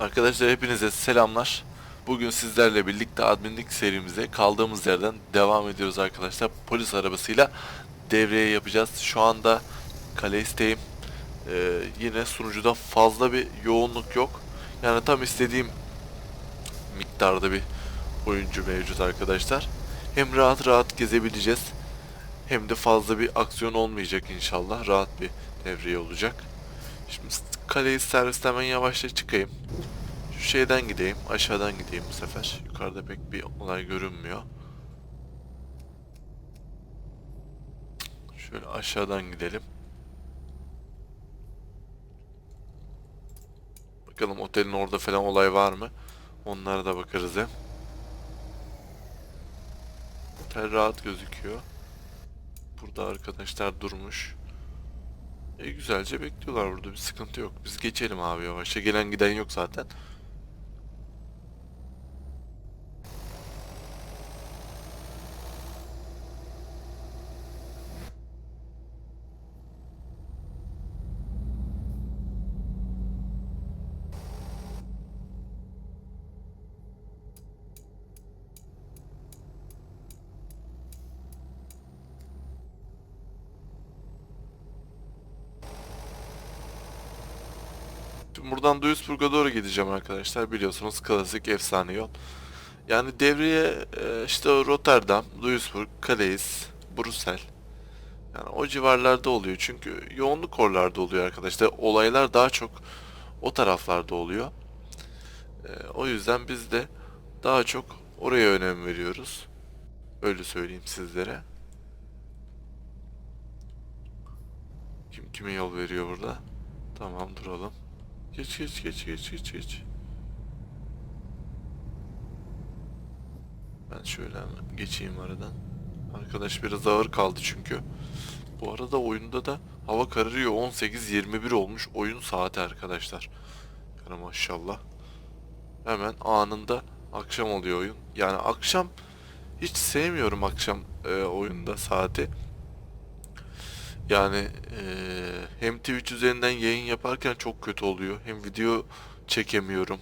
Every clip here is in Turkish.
Arkadaşlar hepinize selamlar. Bugün sizlerle birlikte adminlik serimize kaldığımız yerden devam ediyoruz arkadaşlar. Polis arabasıyla devreye yapacağız. Şu anda Kaleisteyim. Ee, yine sunucuda fazla bir yoğunluk yok. Yani tam istediğim miktarda bir oyuncu mevcut arkadaşlar. Hem rahat rahat gezebileceğiz. Hem de fazla bir aksiyon olmayacak inşallah. Rahat bir devreye olacak. Şimdi kaleyi servisten hemen yavaşça çıkayım. Şu şeyden gideyim, aşağıdan gideyim bu sefer. Yukarıda pek bir olay görünmüyor. Şöyle aşağıdan gidelim. Bakalım otelin orada falan olay var mı? Onlara da bakarız hem. Otel rahat gözüküyor. Burada arkadaşlar durmuş. E, güzelce bekliyorlar burada bir sıkıntı yok. Biz geçelim abi yavaşça. Gelen giden yok zaten. Buradan Duisburg'a doğru gideceğim arkadaşlar. Biliyorsunuz klasik efsane yol. Yani devreye e, işte Rotterdam, Duisburg, Calais, Brüssel. Yani o civarlarda oluyor. Çünkü yoğunluk oralarda oluyor arkadaşlar. Olaylar daha çok o taraflarda oluyor. E, o yüzden biz de daha çok oraya önem veriyoruz. Öyle söyleyeyim sizlere. Kim kime yol veriyor burada? Tamam duralım. Geç geç geç geç geç geç. Ben şöyle geçeyim aradan. Arkadaş biraz ağır kaldı çünkü. Bu arada oyunda da hava kararıyor 18-21 olmuş oyun saati arkadaşlar. Yani maşallah. Hemen anında akşam oluyor oyun. Yani akşam hiç sevmiyorum akşam e, oyunda saati. Yani eee, hem Twitch üzerinden yayın yaparken çok kötü oluyor. Hem video çekemiyorum.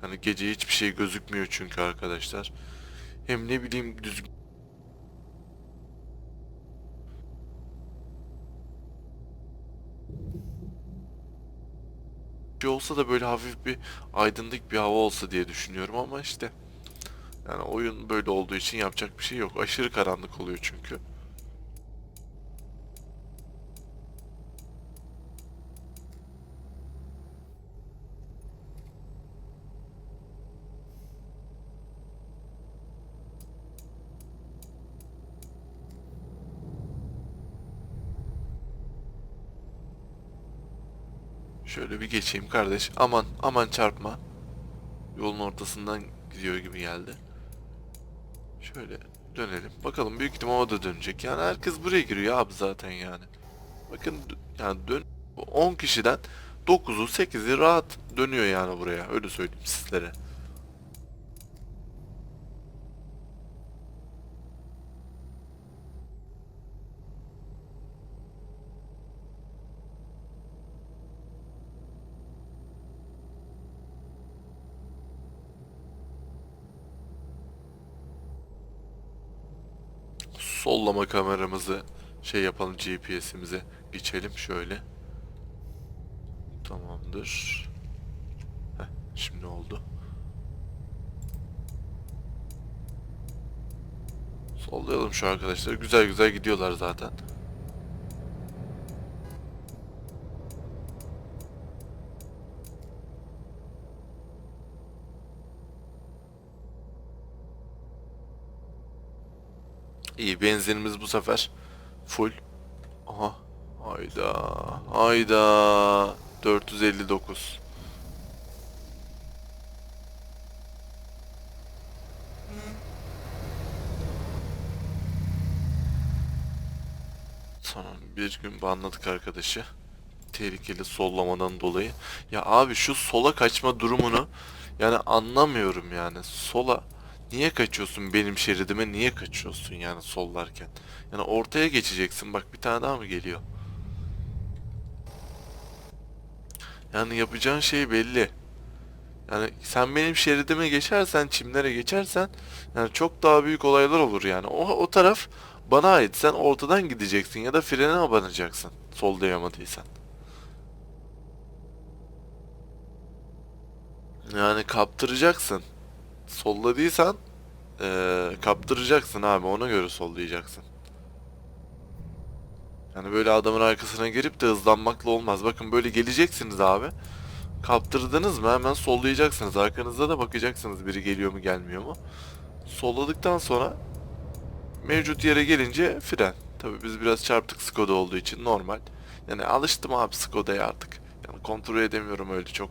Hani gece hiçbir şey gözükmüyor çünkü arkadaşlar. Hem ne bileyim düzgün şey olsa da böyle hafif bir aydınlık bir hava olsa diye düşünüyorum ama işte yani oyun böyle olduğu için yapacak bir şey yok. Aşırı karanlık oluyor çünkü. Şöyle bir geçeyim kardeş. Aman aman çarpma. Yolun ortasından gidiyor gibi geldi. Şöyle dönelim. Bakalım büyük ihtimal o da dönecek. Yani herkes buraya giriyor abi zaten yani. Bakın yani dön 10 kişiden 9'u 8'i rahat dönüyor yani buraya. Öyle söyleyeyim sizlere. Sollama kameramızı şey yapalım GPS'imize geçelim şöyle. Tamamdır. Heh, şimdi oldu. Sollayalım şu arkadaşlar. Güzel güzel gidiyorlar zaten. İyi benzinimiz bu sefer full. Aha. Hayda. Hayda. 459. Tamam bir gün banladık arkadaşı. Tehlikeli sollamadan dolayı. Ya abi şu sola kaçma durumunu yani anlamıyorum yani. Sola niye kaçıyorsun benim şeridime niye kaçıyorsun yani sollarken? Yani ortaya geçeceksin bak bir tane daha mı geliyor? Yani yapacağın şey belli. Yani sen benim şeridime geçersen, çimlere geçersen yani çok daha büyük olaylar olur yani. O, o taraf bana ait. Sen ortadan gideceksin ya da frene abanacaksın. Sollayamadıysan. Yani kaptıracaksın. Solladıysan eee, kaptıracaksın abi. Ona göre sollayacaksın. Yani böyle adamın arkasına girip de hızlanmakla olmaz. Bakın böyle geleceksiniz abi. Kaptırdınız mı hemen sollayacaksınız. Arkanızda da bakacaksınız biri geliyor mu gelmiyor mu. Solladıktan sonra mevcut yere gelince fren. Tabii biz biraz çarptık Skoda olduğu için normal. Yani alıştım abi Skoda'ya artık. Yani kontrol edemiyorum öyle çok.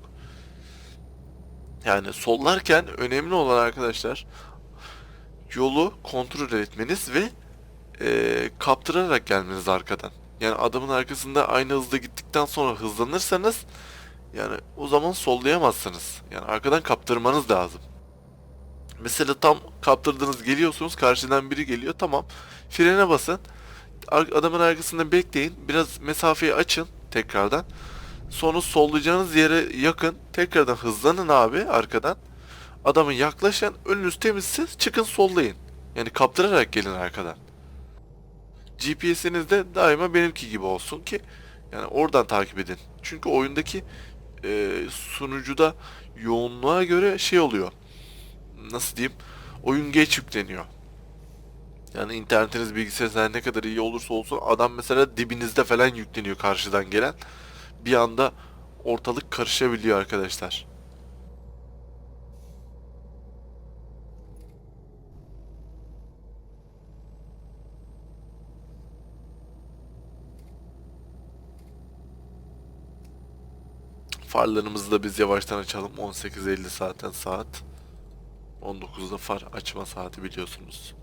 Yani sollarken önemli olan arkadaşlar yolu kontrol etmeniz ve eee, kaptırarak gelmeniz arkadan. Yani adamın arkasında aynı hızda gittikten sonra hızlanırsanız yani o zaman sollayamazsınız. Yani arkadan kaptırmanız lazım. Mesela tam kaptırdınız geliyorsunuz karşıdan biri geliyor tamam frene basın adamın arkasında bekleyin biraz mesafeyi açın tekrardan sonra sollayacağınız yere yakın. Tekrardan hızlanın abi arkadan. Adamın yaklaşın önünüz temizse çıkın sollayın. Yani kaptırarak gelin arkadan. GPS'iniz de daima benimki gibi olsun ki yani oradan takip edin. Çünkü oyundaki e, sunucuda yoğunluğa göre şey oluyor. Nasıl diyeyim? Oyun geç yükleniyor. Yani internetiniz bilgisayarınız ne kadar iyi olursa olsun adam mesela dibinizde falan yükleniyor karşıdan gelen. Bir anda ortalık karışabiliyor arkadaşlar. Farlarımızı da biz yavaştan açalım. 18.50 zaten saat. 19'da far açma saati biliyorsunuz.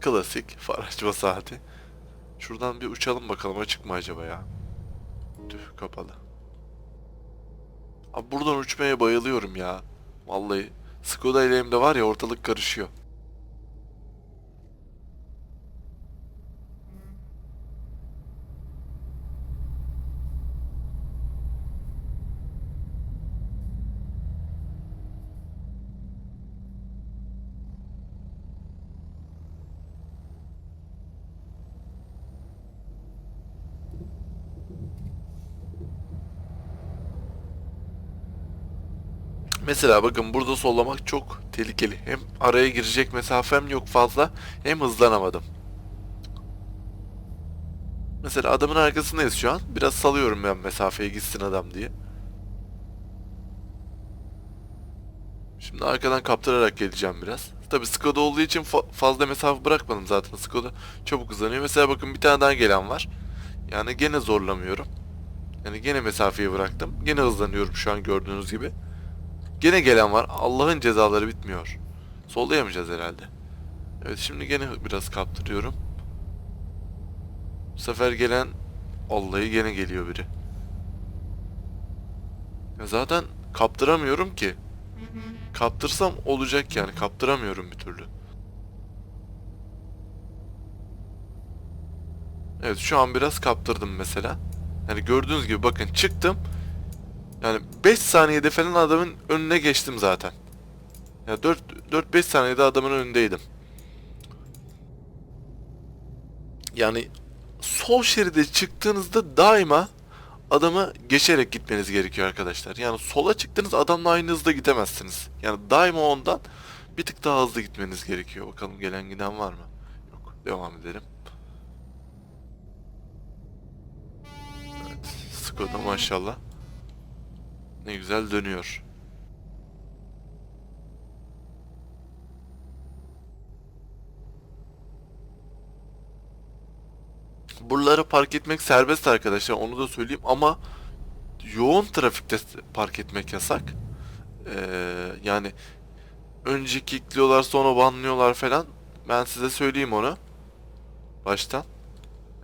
Klasik far açma saati. Şuradan bir uçalım bakalım açık mı acaba ya? Tüh kapalı. Abi buradan uçmaya bayılıyorum ya. Vallahi Skoda ile elimde var ya ortalık karışıyor. Mesela bakın burada sollamak çok tehlikeli. Hem araya girecek mesafem yok fazla hem hızlanamadım. Mesela adamın arkasındayız şu an. Biraz salıyorum ben mesafeye gitsin adam diye. Şimdi arkadan kaptırarak geleceğim biraz. Tabi Skoda olduğu için fa- fazla mesafe bırakmadım zaten. Skoda çabuk hızlanıyor. Mesela bakın bir tane daha gelen var. Yani gene zorlamıyorum. Yani gene mesafeyi bıraktım. Gene hızlanıyorum şu an gördüğünüz gibi. Gene gelen var. Allah'ın cezaları bitmiyor. Sollayamayacağız herhalde. Evet şimdi gene biraz kaptırıyorum. Bu sefer gelen Allah'ı gene geliyor biri. Ya zaten kaptıramıyorum ki. Kaptırsam olacak yani. Kaptıramıyorum bir türlü. Evet şu an biraz kaptırdım mesela. Yani gördüğünüz gibi bakın çıktım. Yani 5 saniyede falan adamın önüne geçtim zaten. Ya 4 4 5 saniyede adamın önündeydim. Yani sol şeride çıktığınızda daima adamı geçerek gitmeniz gerekiyor arkadaşlar. Yani sola çıktınız adamla aynı hızda gidemezsiniz. Yani daima ondan bir tık daha hızlı gitmeniz gerekiyor. Bakalım gelen giden var mı? Yok. Devam edelim. Evet. Skoda maşallah. Ne güzel dönüyor. Buraları park etmek serbest arkadaşlar onu da söyleyeyim ama yoğun trafikte park etmek yasak. Ee, yani önce kilitliyorlar sonra banlıyorlar falan. Ben size söyleyeyim onu. Baştan.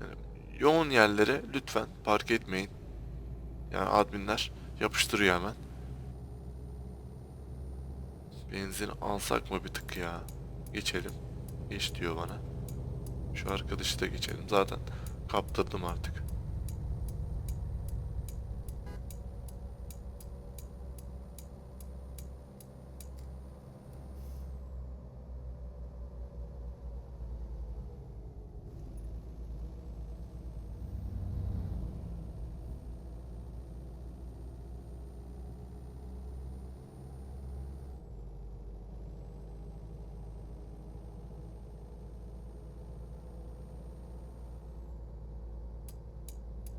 Yani yoğun yerlere lütfen park etmeyin. Yani adminler yapıştırıyor hemen. Benzin alsak mı bir tık ya? Geçelim. Geç diyor bana. Şu arkadaşı da geçelim. Zaten kaptırdım artık.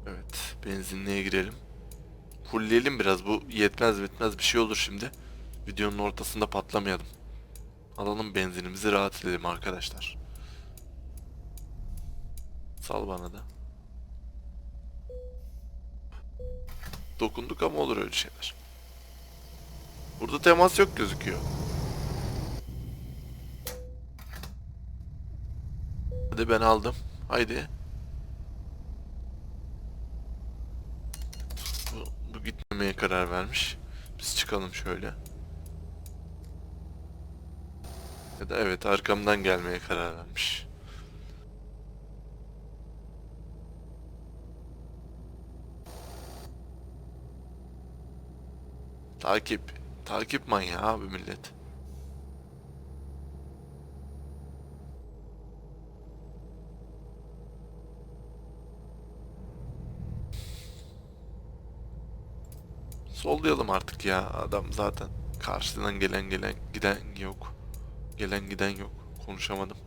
Evet, benzinliğe girelim. Fullleyelim biraz. Bu yetmez bitmez bir şey olur şimdi. Videonun ortasında patlamayalım. Alalım benzinimizi rahat edelim arkadaşlar. Sal bana da. Dokunduk ama olur öyle şeyler. Burada temas yok gözüküyor. Hadi ben aldım. Haydi. Bu, gitmemeye karar vermiş. Biz çıkalım şöyle. Ya da evet arkamdan gelmeye karar vermiş. Takip. Takip manyağı abi millet. Sollayalım artık ya. Adam zaten karşıdan gelen gelen giden yok. Gelen giden yok. Konuşamadım.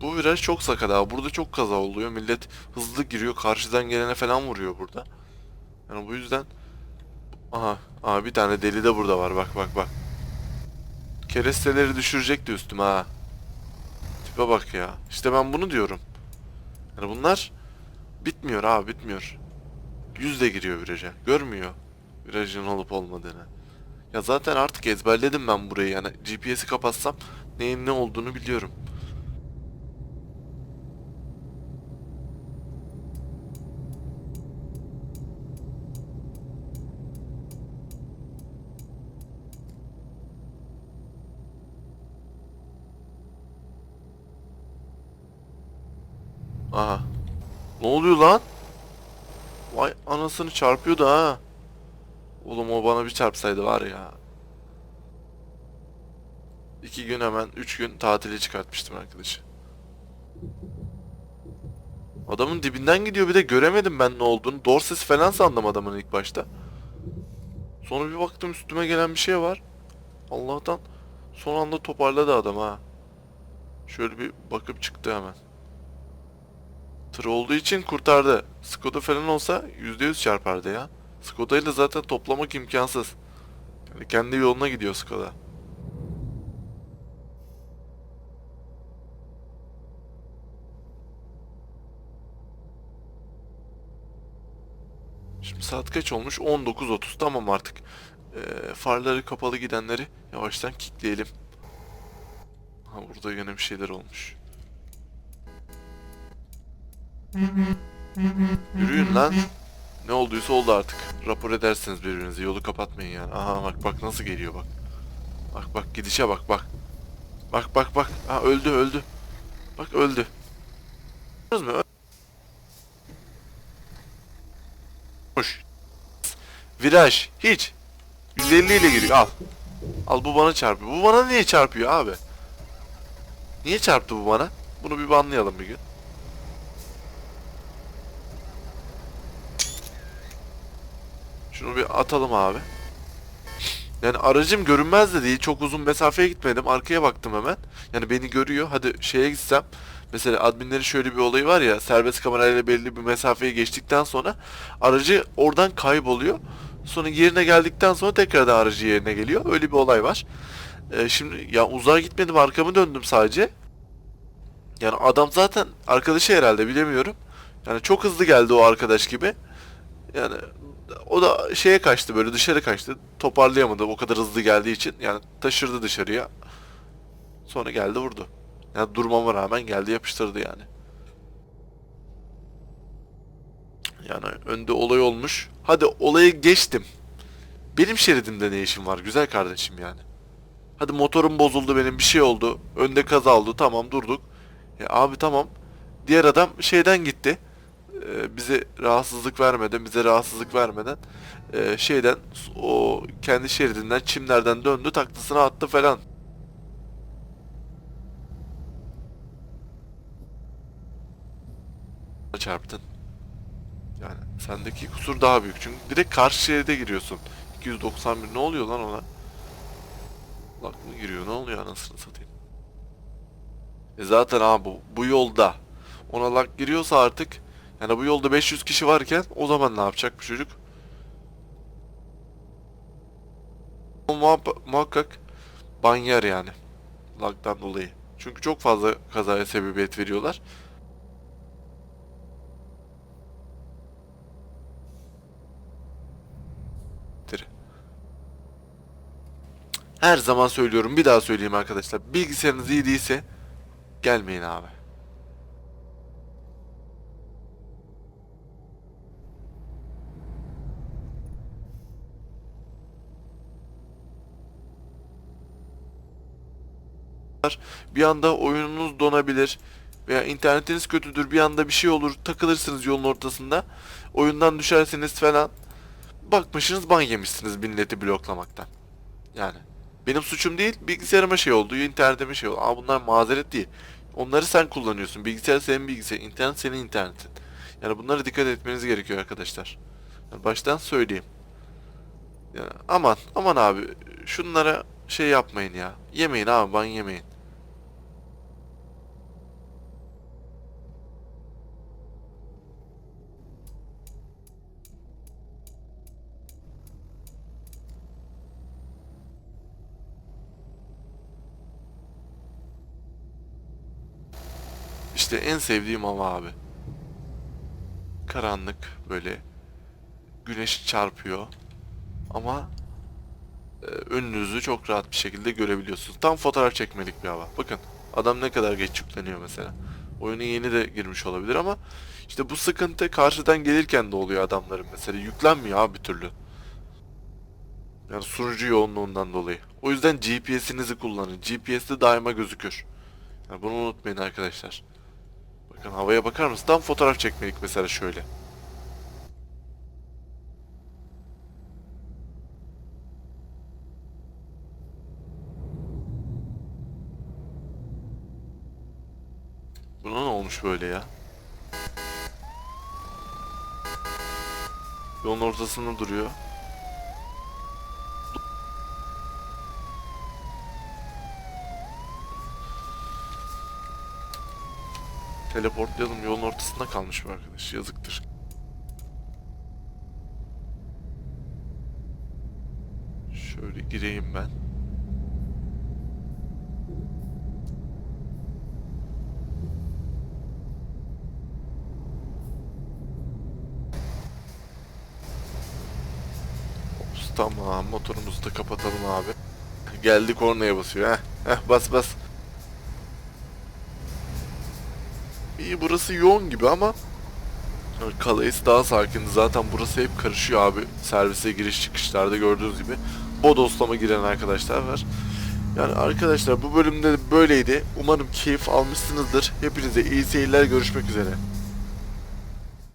Bu viraj çok sakat abi. Burada çok kaza oluyor. Millet hızlı giriyor. Karşıdan gelene falan vuruyor burada. Yani bu yüzden... Aha. Aha bir tane deli de burada var. Bak bak bak. Keresteleri düşürecekti üstüme ha. Tipe bak ya. İşte ben bunu diyorum. Yani bunlar bitmiyor abi bitmiyor. Yüzle giriyor viraja. Görmüyor virajın olup olmadığını. Ya zaten artık ezberledim ben burayı yani GPS'i kapatsam neyin ne olduğunu biliyorum. Aha. Ne oluyor lan? Vay anasını çarpıyordu ha. Oğlum o bana bir çarpsaydı var ya. İki gün hemen, üç gün tatili çıkartmıştım arkadaşı. Adamın dibinden gidiyor bir de göremedim ben ne olduğunu. Dorses falan sandım adamın ilk başta. Sonra bir baktım üstüme gelen bir şey var. Allah'tan son anda toparladı adam ha. Şöyle bir bakıp çıktı hemen. Tır olduğu için kurtardı. Skoda falan olsa %100 çarpardı ya. Skoda ile zaten toplamak imkansız. Yani kendi yoluna gidiyor Skoda. Şimdi saat kaç olmuş? 19.30 tamam artık. Ee, farları kapalı gidenleri yavaştan kickleyelim. Ha burada yine bir şeyler olmuş. Yürüyün lan. Ne olduysa oldu artık. Rapor edersiniz birbirinizi. Yolu kapatmayın yani. Aha bak bak nasıl geliyor bak. Bak bak gidişe bak bak. Bak bak bak. Ha öldü öldü. Bak öldü. Gördünüz mü? Hoş. Viraj. Hiç. 150 ile giriyor. Al. Al bu bana çarpıyor. Bu bana niye çarpıyor abi? Niye çarptı bu bana? Bunu bir banlayalım bir gün. Şunu bir atalım abi. Yani aracım görünmez de değil. Çok uzun mesafeye gitmedim. Arkaya baktım hemen. Yani beni görüyor. Hadi şeye gitsem. Mesela adminlerin şöyle bir olayı var ya. Serbest kamerayla belli bir mesafeyi geçtikten sonra aracı oradan kayboluyor. Sonra yerine geldikten sonra tekrardan aracı yerine geliyor. Öyle bir olay var. Ee, şimdi ya uzağa gitmedim. Arkamı döndüm sadece. Yani adam zaten arkadaşı herhalde bilemiyorum. Yani çok hızlı geldi o arkadaş gibi. Yani o da şeye kaçtı böyle dışarı kaçtı. Toparlayamadı o kadar hızlı geldiği için. Yani taşırdı dışarıya. Sonra geldi vurdu. Yani durmama rağmen geldi yapıştırdı yani. Yani önde olay olmuş. Hadi olayı geçtim. Benim şeridimde ne işim var güzel kardeşim yani. Hadi motorum bozuldu benim bir şey oldu. Önde kaza oldu tamam durduk. Ya abi tamam. Diğer adam şeyden gitti e, bize rahatsızlık vermeden, bize rahatsızlık vermeden e, şeyden o kendi şeridinden çimlerden döndü taklasını attı falan. Çarptın. Yani sendeki kusur daha büyük çünkü direkt karşı şeride giriyorsun. 291 ne oluyor lan ona? Lak mı giriyor? Ne oluyor anasını satayım? E zaten abi bu, bu yolda ona lak giriyorsa artık yani bu yolda 500 kişi varken o zaman ne yapacak bu çocuk? O muhakkak ban yer yani. Lag'dan dolayı. Çünkü çok fazla kazaya sebebiyet veriyorlar. Her zaman söylüyorum bir daha söyleyeyim arkadaşlar. Bilgisayarınız iyi değilse gelmeyin abi. Bir anda oyununuz donabilir veya internetiniz kötüdür bir anda bir şey olur takılırsınız yolun ortasında oyundan düşersiniz falan bakmışsınız ban yemişsiniz milleti bloklamaktan. Yani benim suçum değil bilgisayarıma şey oldu internetime şey oldu. Ama bunlar mazeret değil. Onları sen kullanıyorsun. Bilgisayar senin bilgisayar, internet senin internetin. Yani bunlara dikkat etmeniz gerekiyor arkadaşlar. Yani baştan söyleyeyim. Yani aman aman abi şunlara şey yapmayın ya. Yemeyin abi ban yemeyin. İşte en sevdiğim hava abi. Karanlık böyle. Güneş çarpıyor. Ama e, önünüzü çok rahat bir şekilde görebiliyorsunuz. Tam fotoğraf çekmelik bir hava. Bakın adam ne kadar geç yükleniyor mesela. Oyuna yeni de girmiş olabilir ama işte bu sıkıntı karşıdan gelirken de oluyor adamların mesela. Yüklenmiyor abi bir türlü. Yani sunucu yoğunluğundan dolayı. O yüzden GPS'inizi kullanın. GPS'de daima gözükür. Yani bunu unutmayın arkadaşlar. Bakın havaya bakar mısın? Tam fotoğraf çekmelik mesela şöyle. Buna ne olmuş böyle ya? Yolun ortasında duruyor. Teleportlayalım yolun ortasında kalmış bu arkadaş. Yazıktır. Şöyle gireyim ben. Tamam motorumuzu da kapatalım abi. Geldi kornaya basıyor. Heh, heh bas bas. İyi burası yoğun gibi ama Calais daha sakin. Zaten burası hep karışıyor abi. Servise giriş çıkışlarda gördüğünüz gibi. Bodoslama giren arkadaşlar var. Yani arkadaşlar bu bölümde de böyleydi. Umarım keyif almışsınızdır. Hepinize iyi seyirler. Görüşmek üzere.